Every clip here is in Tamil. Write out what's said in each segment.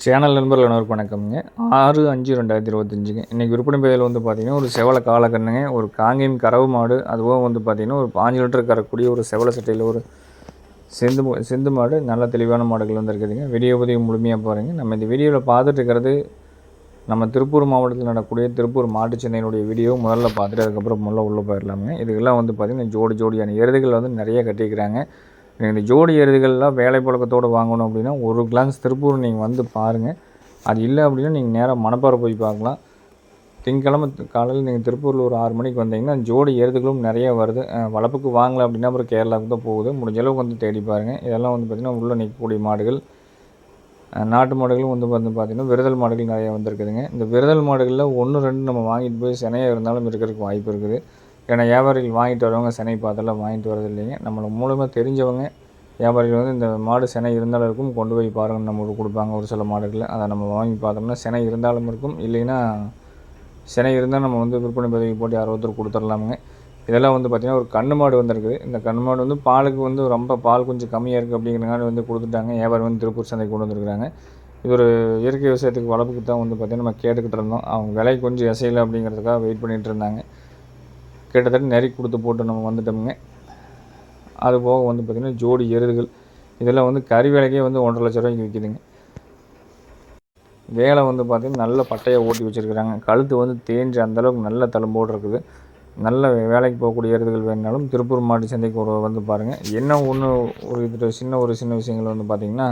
சேனல் நண்பர்கள் அனைவருக்கும் வணக்கம்ங்க. ஆறு அஞ்சு ரெண்டாயிரத்தி இருபத்தஞ்சுங்க. இன்றைக்கி விற்பனை பதில் வந்து பார்த்திங்கன்னா ஒரு செவலை காலக்கண்ணுங்க ஒரு காங்கேயம் கறவு மாடு அதுவும் வந்து பார்த்திங்கன்னா ஒரு பாஞ்சு லிட்டர் கறக்கூடிய ஒரு செவலை சட்டையில் ஒரு செந்து மா- செந்து மாடு நல்ல தெளிவான மாடுகள் வந்து இருக்குதுங்க. வீடியோ பதிவு முழுமையாக பாருங்கள் நம்ம இந்த வீடியோவில் பார்த்துட்டு இருக்கிறது நம்ம திருப்பூர் மாவட்டத்தில் நடக்கக்கூடிய திருப்பூர் மாட்டுச்சந்தையினுடைய வீடியோ முதல்ல பார்த்துட்டு அதுக்கப்புறம் முதல்ல உள்ளே போயிடலாமுங்க. இதுக்கெல்லாம் வந்து பார்த்திங்கன்னா ஜோடி ஜோடியான எருதுகள் வந்து நிறைய கட்டிக்கிறாங்க இந்த ஜோடி எருதுகள்லாம் வேலை பழக்கத்தோடு வாங்கணும் அப்படின்னா ஒரு கிளான்ஸ் திருப்பூர் நீங்கள் வந்து பாருங்கள் அது இல்லை அப்படின்னா நீங்கள் நேராக மணப்பாறை போய் பார்க்கலாம். திங்கக்கிழமை காலையில் நீங்கள் திருப்பூரில் ஒரு ஆறு மணிக்கு வந்தீங்கன்னா ஜோடி எருதுகளும் நிறைய வருது. வளப்புக்கு வளர்ப்புக்கு அப்படின்னா அப்புறம் கேரளாவுக்கு தான் போகுது. முடிஞ்ச அளவுக்கு வந்து தேடி பாருங்கள் இதெல்லாம் வந்து பார்த்திங்கன்னா உள்ளே நிற்கக்கூடிய மாடுகள். நாட்டு மாடுகளும் வந்து வந்து பார்த்திங்கன்னா விரதல் மாடுகள் நிறைய வந்திருக்குதுங்க. இந்த விரதல் மாடுகளில் ஒன்று ரெண்டு நம்ம வாங்கிட்டு போய் சினையாக இருந்தாலும் இருக்கிறதுக்கு வாய்ப்பு இருக்குது. ஏன்னா வியாபாரிகள் வாங்கிட்டு வரவங்க சினை பார்த்தெல்லாம் வாங்கிட்டு வரது இல்லைங்க நம்மளை மூலமாக தெரிஞ்சவங்க வியாபாரிகள் வந்து இந்த மாடு சினை இருந்தாலும் இருக்கும் கொண்டு போய் பாருங்கள் நம்மளுக்கு கொடுப்பாங்க ஒரு சில மாடுகளில் அதை நம்ம வாங்கி பார்த்தோம்னா சினை இருந்தாலும் இருக்கும். இல்லைன்னா சினை இருந்தால் நம்ம வந்து விற்பனை பதவி போட்டு யாரோ கொடுத்துடலாமுங்க இதெல்லாம் வந்து பார்த்திங்கன்னா ஒரு கண்ணு மாடு வந்திருக்குது. இந்த கண்ணு மாடு வந்து பாலுக்கு வந்து ரொம்ப பால் கொஞ்சம் கம்மியாக இருக்குது அப்படிங்கிறனால வந்து கொடுத்துட்டாங்க. வியாபாரம் வந்து திருப்பூர் சந்தைக்கு கொண்டு வந்திருக்கிறாங்க. இது ஒரு இயற்கை விவசாயத்துக்கு வளர்ப்புக்கு தான் வந்து பார்த்திங்கன்னா நம்ம கேட்டுக்கிட்டு இருந்தோம். அவங்க விலை கொஞ்சம் இசையில அப்படிங்கிறதுக்காக வெயிட் பண்ணிகிட்டு இருந்தாங்க. கிட்டத்தட்ட நெறி கொடுத்து போட்டு நம்ம வந்துட்டோமுங்க. அது போக வந்து பார்த்திங்கன்னா ஜோடி எருதுகள். இதெல்லாம் வந்து கறி வேலைக்கே வந்து ஒன்றரை லட்ச ரூபாய்க்கு விற்கிதுங்க வேலை வந்து பார்த்திங்கன்னா நல்ல பட்டையை ஓட்டி வச்சுருக்குறாங்க. கழுத்து வந்து தேஞ்சு அந்தளவுக்கு நல்ல தழும்போடு இருக்குது. நல்ல வேலைக்கு போகக்கூடிய எருதுகள் வேணுனாலும் திருப்பூர் மாட்டு சந்தைக்கு ஒரு வந்து பாருங்கள் என்ன ஒன்று ஒரு இது சின்ன ஒரு சின்ன விஷயங்கள் வந்து பார்த்திங்கன்னா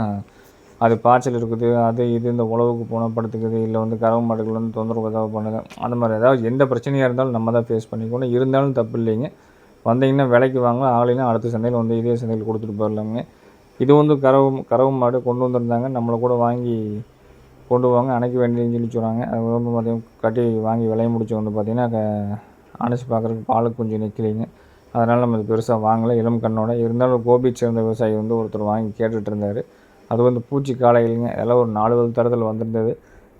அது பாய்ச்சல் இருக்குது அது இது இந்த உழவுக்கு போனால் படுத்துக்குது இல்லை வந்து கறவை மாடுகள் வந்து தொந்தரவு ஏதாவது பண்ணுது. அந்த மாதிரி ஏதாவது எந்த பிரச்சனையாக இருந்தாலும் நம்ம தான் ஃபேஸ் பண்ணிக்கணும். இருந்தாலும் தப்பு இல்லைங்க. வந்தீங்கன்னா விலைக்கு வாங்க ஆகலைன்னா அடுத்த சந்தையில் வந்து இதே சந்தையில் கொடுத்துட்டு போயிடலாங்க. இது வந்து கறவு கறவு மாடு கொண்டு வந்திருந்தாங்க. நம்மளை கூட வாங்கி கொண்டு வாங்க அணைக்க வேண்டியதுன்னு சொல்லி சொன்னாங்க. அது வந்து பார்த்தீங்கன்னா கட்டி வாங்கி விலையை முடிச்சு வந்து பார்த்திங்கன்னா அணைச்சி பார்க்குறதுக்கு பாலுக்கு கொஞ்சம் நிற்கலைங்க அதனால் நம்ம பெருசாக வாங்கலை. இளம் கண்ணோட. இருந்தாலும் கோபி சேர்ந்த விவசாயி வந்து ஒருத்தர் வாங்கி கேட்டுகிட்டு இருந்தார். அது வந்து பூச்சி காளைகளுங்க. எல்லாம் ஒரு நாலு தரத்தில் வந்திருந்தது.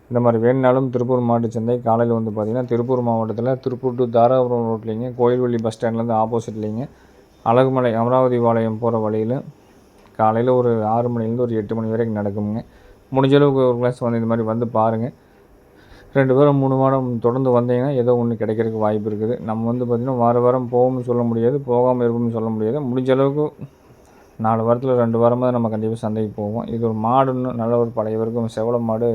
இந்த மாதிரி வேணுனாலும் திருப்பூர் மாட்டு சந்தை காலையில் வந்து பார்த்திங்கன்னா திருப்பூர் மாவட்டத்தில் திருப்பூர் டு தாராபுரம் ரோட்லேங்க கோயில்வெளி பஸ் ஸ்டாண்ட்லேருந்து ஆப்போசிட்லேங்க அழகுமலை அமராவதி பாளையம் போகிற வழியில் காலையில் ஒரு ஆறு மணிலேருந்து ஒரு எட்டு மணி வரைக்கும் நடக்குங்க முடிஞ்ச அளவுக்கு ஒரு கிளாஸ் வந்து இந்த மாதிரி வந்து பாருங்கள் ரெண்டு பேரும் மூணு வாரம் தொடர்ந்து வந்தீங்கன்னா ஏதோ ஒன்று கிடைக்கிறதுக்கு வாய்ப்பு இருக்குது. நம்ம வந்து பார்த்திங்கன்னா வார வாரம் போகும்னு சொல்ல முடியாது போகாமல் இருக்கும்னு சொல்ல முடியாது. முடிஞ்ச அளவுக்கு நாலு வாரத்தில் ரெண்டு வாரமாக நம்ம கண்டிப்பாக சந்தைக்கு போவோம். இது ஒரு மாடுன்னு நல்ல ஒரு பழைய வரைக்கும் செவல மாடு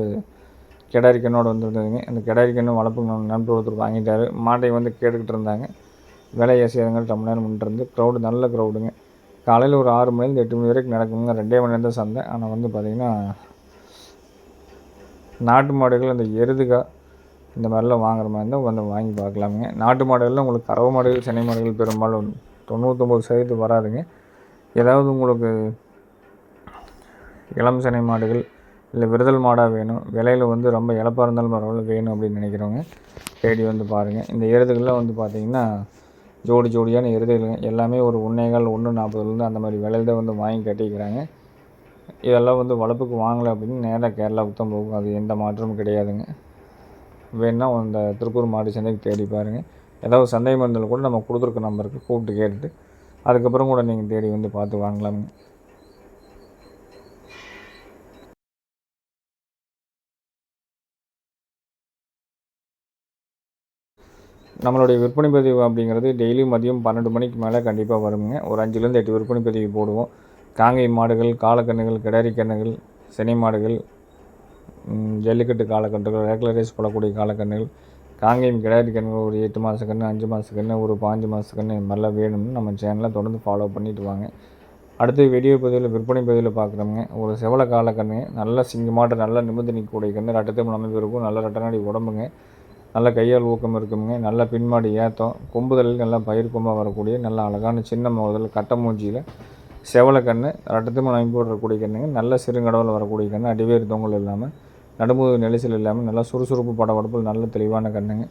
கிடாரி கண்ணோடு வந்துருந்ததுங்க. அந்த கிடாரி கண்ணு வளர்ப்பு நண்பர் ஒருத்தர் வாங்கிட்டாரு. மாட்டை வந்து கேட்டுக்கிட்டு இருந்தாங்க. விலை ஏசியாதங்க ரொம்ப நேரம் நின்றுட்டு இருந்து க்ரௌடு நல்ல க்ரௌடுங்க காலையில் ஒரு ஆறு மணிலேருந்து எட்டு மணி வரைக்கும் நடக்குங்க. ரெண்டே மணி நேரம் தான் சந்தை. ஆனால் வந்து பார்த்திங்கன்னா நாட்டு மாடுகள் அந்த எருதுகா இந்த மாதிரிலாம் வாங்குற மாதிரி இருந்தால் வந்து வாங்கி பார்க்கலாமுங்க. நாட்டு மாடுகளில் உங்களுக்கு கறவை மாடுகள் சென்னை மாடுகள் பெரும்பாலும் தொண்ணூற்றொம்பது சதவீதம் வராதுங்க. ஏதாவது உங்களுக்கு இளம் சனை மாடுகள் இல்லை விருதல் மாடாக வேணும் விலையில் வந்து ரொம்ப இழப்பாக இருந்தாலும் பரவாயில்ல வேணும் அப்படின்னு நினைக்கிறவங்க தேடி வந்து பாருங்கள் இந்த எருதுகள்லாம் வந்து பார்த்தீங்கன்னா ஜோடி ஜோடியான எருதுகள் எல்லாமே ஒரு ஒன்றேகால் ஒன்று நாற்பதுலேருந்து அந்த மாதிரி விலையில தான் வந்து வாங்கி கட்டிக்கிறாங்க. இதெல்லாம் வந்து வளர்ப்புக்கு வாங்கலை அப்படின்னு நேராக கேரளாவுக்கு தான் போகும். அது எந்த மாற்றமும் கிடையாதுங்க. வேணுன்னா அந்த திருப்பூர் மாடு சந்தைக்கு தேடி பாருங்கள் ஏதாவது சந்தை மருந்தில் கூட நம்ம கொடுத்துருக்க நம்பருக்கு கூப்பிட்டு கேட்டுட்டு அதுக்கப்புறம் கூட நீங்கள் தேடி வந்து பார்த்து வாங்கலாமுங்க நம்மளுடைய விற்பனை பதிவு அப்படிங்கிறது டெய்லி மதியம் பன்னெண்டு மணிக்கு மேலே கண்டிப்பாக வருங்க. ஒரு அஞ்சுலேருந்து எட்டு விற்பனை பதிவு போடுவோம். காங்கை மாடுகள் காலக்கண்ணுகள் கிடாரி கண்ணுகள் சினை மாடுகள் ஜல்லிக்கட்டு காலக்கன்றுகள் ரெகுலரைஸ் போடக்கூடிய காலக்கண்ணுகள் காங்கேயம் கிடையாது கண்ணு ஒரு எட்டு மாத கண்ணு அஞ்சு மாத ஒரு பாஞ்சு மாத கன்று இது மாதிரிலாம் வேணும்னு நம்ம சேனலை தொடர்ந்து ஃபாலோ பண்ணிட்டு வாங்க. அடுத்து வீடியோ பதிவில் விற்பனை பதிவில் பார்க்குறோங்க ஒரு செவல காலக்கண்ணு நல்ல சிங்கமாட்ட நல்ல நிமிர்ந்து நிற்கக்கூடிய கண்ணு ரட்டத்தையும் அமைப்பு இருக்கும். நல்ல ரட்டநாடி உடம்புங்க. நல்ல கையால் ஊக்கம் இருக்குங்க. நல்ல பின்மாடி ஏத்தம். கொம்புதலில் நல்லா பயிர் கொம்பாக வரக்கூடிய நல்ல அழகான சின்ன முதல் கட்ட மூஞ்சியில் செவலை கன்று ரட்டத்தையும் அமைப்பு வரக்கூடிய கண்ணுங்க. நல்ல சிறுங்கடவில் வரக்கூடிய கன்று அடிவேறு தொங்கல் இல்லாமல் நடுமுது நெரிசல் இல்லாமல் நல்லா சுறுசுறுப்பு படபடப்பு நல்ல தெளிவான கண்ணுங்க.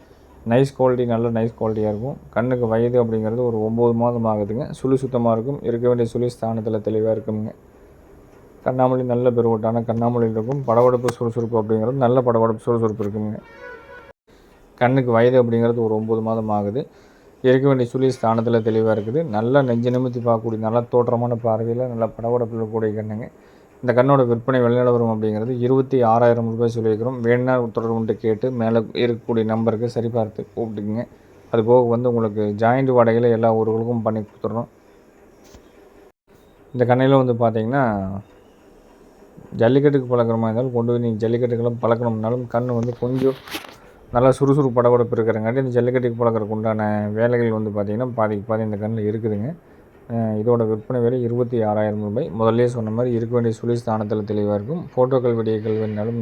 நைஸ் குவாலிட்டி நல்ல நைஸ் குவாலிட்டியாக இருக்கும். கண்ணுக்கு வயது அப்படிங்கிறது ஒரு ஒம்பது மாதம் ஆகுதுங்க. சுழி சுத்தமாக இருக்கும். இருக்க வேண்டிய சுழி ஸ்தானத்தில் தெளிவாக இருக்குங்க. கண்ணாமொழி நல்ல பெருவட்டான கண்ணாமொழியில் இருக்கும். படபடப்பு சுறுசுறுப்பு அப்படிங்கிறது நல்ல படபடப்பு சுறுசுறுப்பு இருக்குங்க. கண்ணுக்கு வயது அப்படிங்கிறது ஒரு ஒம்பது மாதம் ஆகுது. இருக்க வேண்டிய சுழி ஸ்தானத்தில் தெளிவாக இருக்குது. நல்லா நெஞ்சு நிமித்தி பார்க்கக்கூடிய நல்ல தோற்றமான பார்வையில் நல்ல படபடப்பில் இருக்கக்கூடிய கண்ணுங்க. இந்த கண்ணோட விற்பனை விலைநிலவரம் அப்படிங்கிறது இருபத்தி ஆறாயிரம் ரூபாய் சொல்லியிருக்கிறோம். வேணுன்னா தொடர்பு கொண்டு கேட்டு மேலே இருக்கக்கூடிய நம்பருக்கு சரி பார்த்து கூப்பிட்டுக்குங்க அது போக வந்து உங்களுக்கு ஜாயிண்ட் வாடகையில் எல்லா ஊர்களுக்கும் பண்ணி கொடுத்துட்றோம் இந்த கண்ணையில் வந்து பார்த்தீங்கன்னா ஜல்லிக்கட்டுக்கு பழக்கிறமா இருந்தாலும் கொண்டு போய் நீங்கள் ஜல்லிக்கட்டுக்கெல்லாம் பழக்கணும்னாலும் கண் வந்து கொஞ்சம் நல்லா சுறுசுறுப்பு படபடப்பு இருக்கிறங்காட்டி இந்த ஜல்லிக்கட்டுக்கு பழக்கிறதுக்கு உண்டான வேலைகள் வந்து பார்த்திங்கன்னா பாதிக்கு பாதி இந்த கண்ணில் இருக்குதுங்க. இதோட விற்பனை விலை இருபத்தி ஆறாயிரம் ரூபாய். முதல்லே சொன்ன மாதிரி இருக்க வேண்டிய சுழி ஸ்தானத்தில் தெளிவாக இருக்கும். ஃபோட்டோக்கள் வீடியோக்கள் வேணாலும்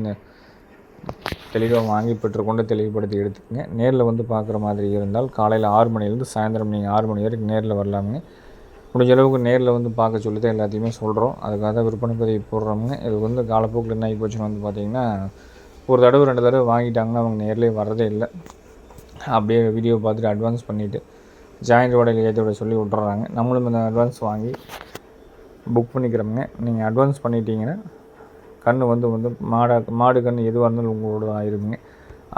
தெளிவாக வாங்கி பெற்றுக்கொண்டு தெளிவுபடுத்தி எடுத்துக்கங்க. நேரில் வந்து பார்க்குற மாதிரி இருந்தால் காலையில் ஆறு மணிலேருந்து சாயந்தரம் நீங்கள் ஆறு மணி வரைக்கும் நேரில் வரலாமுங்க. முடிஞ்ச அளவுக்கு நேரில் வந்து பார்க்க சொல்லி தான் எல்லாத்தையுமே சொல்கிறோம் அதுக்காக தான் விற்பனை பதிவு போடுறோமுங்க. இது வந்து காலப்போக்கில் என்ன ஆகி போச்சுன்னு வந்து பார்த்திங்கன்னா ஒரு தடவை ரெண்டு தடவை வாங்கிட்டாங்கன்னா அவங்க நேர்லேயே வரதே இல்லை. அப்படியே வீடியோ பார்த்துட்டு அட்வான்ஸ் பண்ணிவிட்டு ஜாயிண்ட் வாடகையில் ஏற்றி விட சொல்லி விட்டுறாங்க. நம்மளும் இந்த அட்வான்ஸ் வாங்கி புக் பண்ணிக்கிறோமுங்க. நீங்கள் அட்வான்ஸ் பண்ணிட்டீங்கன்னா கன்று வந்து வந்து மாடா மாடு கன்று எதுவாக இருந்தாலும் உங்களோட ஆயிருக்குங்க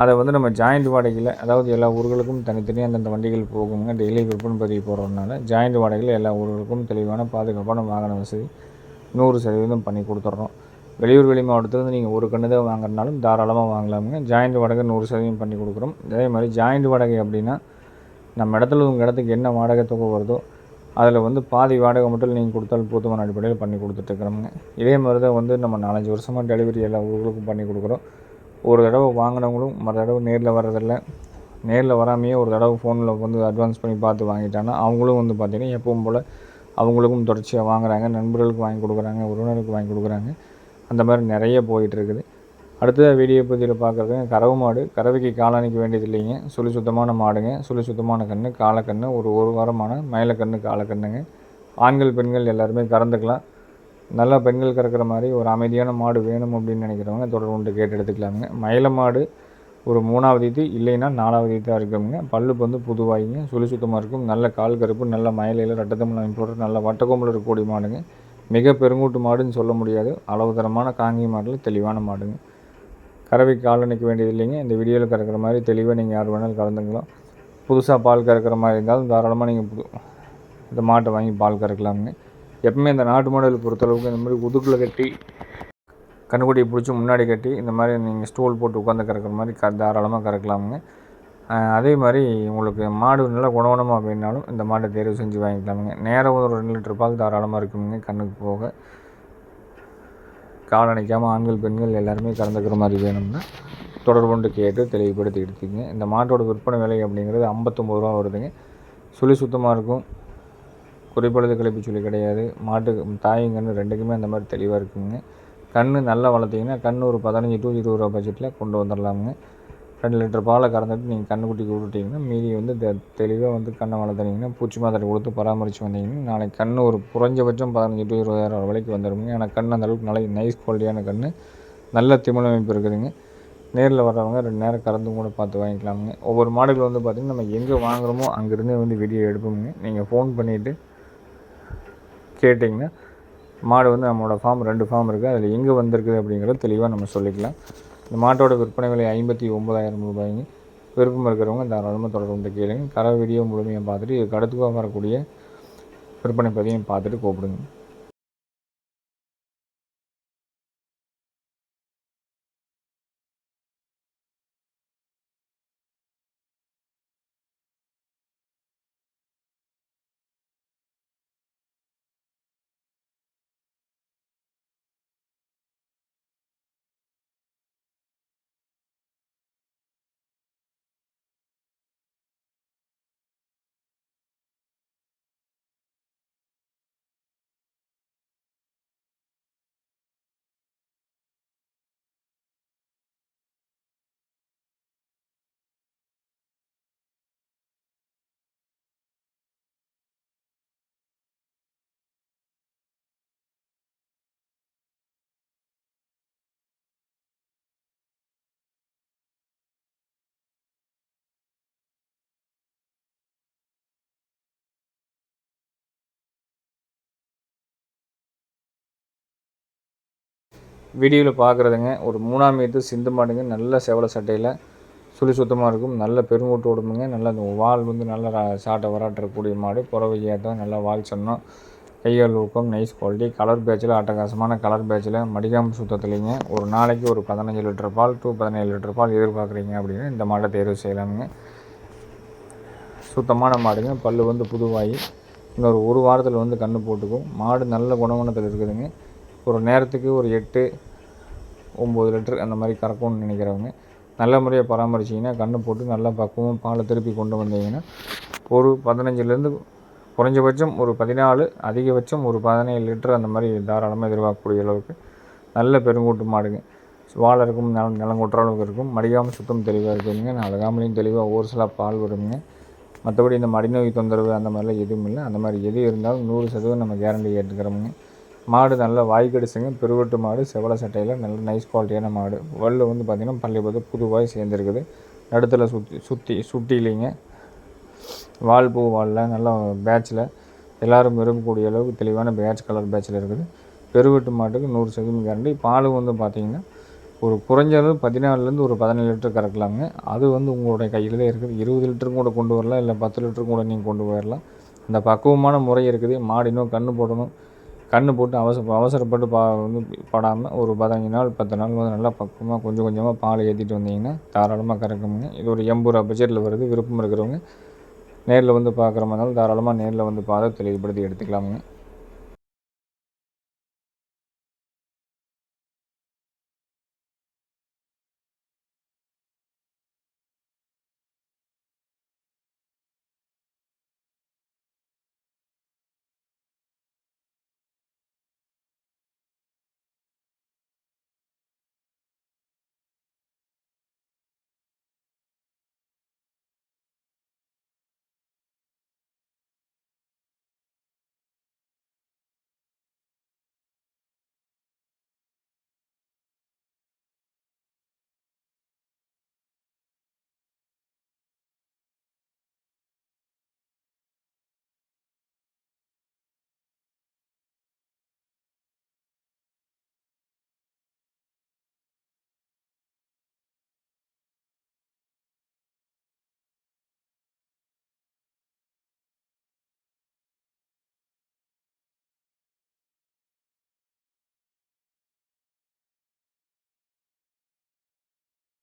அதை வந்து நம்ம ஜாயிண்ட் வாடகையில் அதாவது எல்லா ஊர்களுக்கும் தனித்தனியாக அந்தந்த வண்டிகள் போகுங்க. டெய்லி விற்பனை பதிவு போடுறதுனால ஜாயிண்ட் வாடகையில் எல்லா ஊர்களுக்கும் தெளிவான பாதுகாப்பான வாகன வசதி நூறு சதவீதம் பண்ணி கொடுத்துட்றோம். வெளியூர் வெளி மாவட்டத்துலேருந்து நீங்கள் ஒரு கன்று தான் வாங்குறதுனாலும் தாராளமாக வாங்கலாமுங்க. ஜாயிண்ட் வாடகை நூறு சதவீதம் பண்ணி கொடுக்குறோம். அதே மாதிரி ஜாயிண்ட் வாடகை அப்படின்னா நம்ம இடத்துல உங்கள் இடத்துக்கு என்ன வாடகை தொகை வருதோ அதில் வந்து பாதி வாடகை மட்டும் நீங்கள் கொடுத்தாலும் போதுமான அடிப்படையில் பண்ணி கொடுத்துட்ருக்குறோங்க இதே மாதிரி தான் வந்து நம்ம நாலஞ்சு வருஷமாக டெலிவரி எல்லா ஊர்களுக்கும் பண்ணி கொடுக்குறோம். ஒரு தடவை வாங்கினவங்களும் மறு தடவை நேரில் வர்றதில்ல. நேரில் வராமையே ஒரு தடவை ஃபோனில் வந்து அட்வான்ஸ் பண்ணி பார்த்து வாங்கிட்டாங்கன்னா அவங்களும் வந்து பார்த்திங்கன்னா எப்பவும் போல் அவங்களுக்கும் தொடர்ச்சியாக வாங்குறாங்க நண்பர்களுக்கு வாங்கி கொடுக்குறாங்க உறவினருக்கு வாங்கி கொடுக்குறாங்க. அந்த மாதிரி நிறைய போயிட்டுருக்குது அடுத்ததாக வீடியோ பதிவில் பார்க்குறது கறவை மாடு. கறவைக்கு காளானிக்க வேண்டியது இல்லைங்க. சுழி சுத்தமான மாடுங்க. சுழி சுத்தமான கன்று காலக்கன்று ஒரு ஒரு வாரமான மயிலக்கன்று காலக்கண்ணுங்க ஆண்கள் பெண்கள் எல்லாருமே கறந்துக்கலாம். நல்லா பெண்கள் கறக்கிற மாதிரி ஒரு அமைதியான மாடு வேணும் அப்படின்னு நினைக்கிறவங்க தொடர்பு கொண்டு கேட்டு எடுத்துக்கலாமுங்க. மயில மாடு ஒரு மூணாவது இது இல்லைன்னா நாலாவது இதாக இருக்குங்க. பல்லு வந்து புதுவாயிங்க. சுழி சுத்தமாக இருக்கும். நல்ல கால் கருப்பு நல்ல மயிலையில் ரெட்டத்தமிழ் அமைப்போடு நல்ல வட்டக்கோம்பில் இருக்கக்கூடிய மாடுங்க. மிக பெருங்கூட்டு மாடுன்னு சொல்ல முடியாது. அளவு தரமான காங்கி மாடில் தெளிவான மாடுங்க. கறவைக்கு கால் நிற்க வேண்டியது இல்லைங்க இந்த வீடியோவில் கறக்கிற மாதிரி தெளிவாக நீங்கள் யார் வேணாலும் கலந்துக்கலாம் புதுசாக பால் கறக்கிற மாதிரி இருந்தாலும் தாராளமாக நீங்கள் புது இந்த மாட்டை வாங்கி பால் கறக்கலாமுங்க. எப்பவுமே இந்த நாட்டு மாடல் பொறுத்தளவுக்கு இந்த மாதிரி உதுக்கில் கட்டி கண்ணுக்குட்டியை பிடிச்சி முன்னாடி கட்டி இந்த மாதிரி நீங்கள் ஸ்டூல் போட்டு உட்காந்து கறக்கிற மாதிரி க தாராளமாக கறக்கலாமுங்க. அதே மாதிரி உங்களுக்கு மாடு நல்லா குணவனமாக வேணாலும் இந்த மாட்டை தேர்வு செஞ்சு வாங்கிக்கலாமுங்க. நேரம் ஒரு ரெண்டு லிட்டர் பால் தாராளமாக இருக்குங்க கண்ணுக்கு போக. கால் அணைக்காமல் ஆண்கள் பெண்கள் எல்லாருமே கலந்துக்கிற மாதிரி வேணும்னா தொடர்பு கொண்டு கேட்டு தெளிவுபடுத்தி எடுத்துக்கங்க. இந்த மாட்டோட விற்பனை விலை அப்படிங்கிறது ஐம்பத்தொம்பது ரூபா வருதுங்க. சுழி சுத்தமாக இருக்கும். குறைப்பழுது கழிப்பு சொல்லி கிடையாது. மாட்டுக்கு தாயும் கன்று ரெண்டுக்குமே அந்த மாதிரி தெளிவாக இருக்குங்க. கன்று நல்லா வளர்த்திங்கன்னா கண் ஒரு பதினஞ்சு டு இருபது ரூபா பட்ஜெட்டில் கொண்டு வந்துடலாமுங்க ரெண்டு லிட்டர் பாலை கறந்துட்டு நீங்கள் கண்ணுக்குட்டிக்கு விட்டுட்டிங்கன்னா மீதி வந்து தெ- தெளிவாக வந்து கண்ணை வளர்த்துனீங்கன்னா பூச்சி மாத்திரை கொடுத்து பராமரித்து வந்தீங்கன்னா நாளைக்கு கண் ஒரு குறைஞ்சபட்சம் பதினஞ்சு டு இருபதாயிரம் விலைக்கு வந்துடுங்க ஏன்னா கண் அந்த அளவுக்கு நல்ல நைஸ் குவாலிட்டியான கண் நல்ல திமிழமைப்பு இருக்குதுங்க. நேரில் வர்றவங்க ரெண்டு நேரம் கறந்து கூட பார்த்து வாங்கிக்கலாமுங்க. ஒவ்வொரு மாடுகள் வந்து பார்த்திங்கன்னா நம்ம எங்கே வாங்குறோமோ அங்கேருந்தே வந்து வீடியோ எடுப்போமுங்க. நீங்கள் ஃபோன் பண்ணிவிட்டு கேட்டிங்கன்னா மாடு வந்து நம்மளோட ஃபார்ம் ரெண்டு ஃபார்ம் இருக்குது அதில் எங்கே வந்திருக்குது அப்படிங்கிறத தெளிவாக நம்ம சொல்லிக்கலாம். இந்த மாட்டோட விற்பனை விலை ஐம்பத்தி ஒம்பதாயிரம் ரூபாய்ங்க. விருப்பம் இருக்கிறவங்க தாராளமாக தொடர்பு கேளுங்க. கரை வீடியோ முழுமையாக பார்த்துட்டு இதுக்கு வரக்கூடிய விற்பனை பதிவையும் பார்த்துட்டு கூப்பிடுங்க. வீடியோவில் பார்க்குறதுங்க ஒரு மூணாம் மீத்து சிந்து மாடுங்க. நல்ல செவலை சட்டையில் சுழி சுத்தமாக இருக்கும். நல்ல பெருங்கூட்டு உடம்புங்க நல்ல அந்த வால் வந்து நல்ல சாட்டை வராட்டக்கூடிய மாடு. புறவை ஏற்றம் நல்லா வால் சொன்னோம் கைகள் ஊக்கம் நைஸ் குவாலிட்டி கலர் பேட்சில் அட்டகாசமான கலர் பேட்சில் மடிகாம் சுத்தத்துலேங்க. ஒரு நாளைக்கு ஒரு பதினஞ்சு லிட்டர் பால் டூ பதினேழு லிட்டர் பால் எதிர்பார்க்குறீங்க அப்படின்னு இந்த மாட்டை தேர்வு செய்யலாமுங்க. சுத்தமான மாடுங்க. பல் வந்து புதுவாகி இன்னொரு ஒரு வாரத்தில் வந்து கன்று போட்டுக்கும். மாடு நல்ல குணகுணத்தில் இருக்குதுங்க. ஒரு நேரத்துக்கு ஒரு எட்டு ஒம்பது லிட்டர் அந்த மாதிரி கறக்கும்னு நினைக்கிறவங்க நல்ல முறையாக பராமரிச்சிங்கன்னா கண்ணு போட்டு நல்லா பக்குவம் பாலை திருப்பி கொண்டு வந்தீங்கன்னா ஒரு பதினஞ்சுலேருந்து குறைஞ்சபட்சம் ஒரு பதினாலு அதிகபட்சம் ஒரு பதினேழு லிட்டர் அந்த மாதிரி தாராளமாக எதிர்பார்க்கக்கூடிய அளவுக்கு நல்ல பெருங்கூட்டு மாடுங்க. வாழை இருக்கும் நிலம் நிலம் கொட்டுற அளவுக்கு இருக்கும். மடிகாமல் சுத்தம் தெளிவாக இருக்குங்க அழகாமலையும் தெளிவாக ஒரு சில பால் வருங்க மற்றபடி இந்த மடிநோய் தொந்தரவு அந்த மாதிரிலாம் எதுவும் இல்லை. அந்த மாதிரி எது இருந்தாலும் நூறு சதவீதம் நம்ம கேரண்டி ஏற்றுக்கிறோமுங்க மாடு நல்ல வாய்க்கடிச்சுங்க பெருவெட்டு மாடு செவலை சட்டையில் நல்ல நைஸ் குவாலிட்டியான மாடு. வல்லு வந்து பார்த்திங்கன்னா பள்ளி பார்த்து புதுவாய் சேர்ந்துருக்குது. நடுத்தில் சுற்றி சுற்றி சுட்டிலிங்க. வால் பூ வாலில் நல்லா பேட்சில் எல்லோரும் விரும்பக்கூடிய அளவுக்கு தெளிவான பேட்ச் கலர் பேட்சில் இருக்குது. பெருவெட்டு மாட்டுக்கு நூறு சதவீதம் கேரண்டி பால் வந்து பார்த்திங்கன்னா ஒரு குறைஞ்சது பதினாலுலேருந்து ஒரு பதினேழு லிட்டர் கறக்கலாங்க. அது வந்து உங்களுடைய கையில் தான் இருக்குது. இருபது லிட்டரும் கூட கொண்டு வரலாம் இல்லை பத்து லிட்டரும் கூட நீங்கள் கொண்டு போயிடலாம் இந்த பக்குவமான முறை இருக்குது. மாடு இன்னும் கன்று போடணும். கண்ணு போட்டு அவசர அவசரப்பட்டு பா வந்து படாமல் ஒரு பதினஞ்சு நாள் பத்து நாள் வந்து நல்லா பக்குவமாக கொஞ்சம் கொஞ்சமாக பால் ஏற்றிட்டு வந்தீங்கன்னா தாராளமாக கறக்குமுங்க இது ஒரு எண்பது ரூபா பட்ஜெட்டில் வருது விருப்பம் இருக்கிறவங்க நேரில் வந்து பார்க்குற மாதிரி தாராளமாக நேரில் வந்து பார்த்து தெளிவுபடுத்தி எடுத்துக்கலாமுங்க.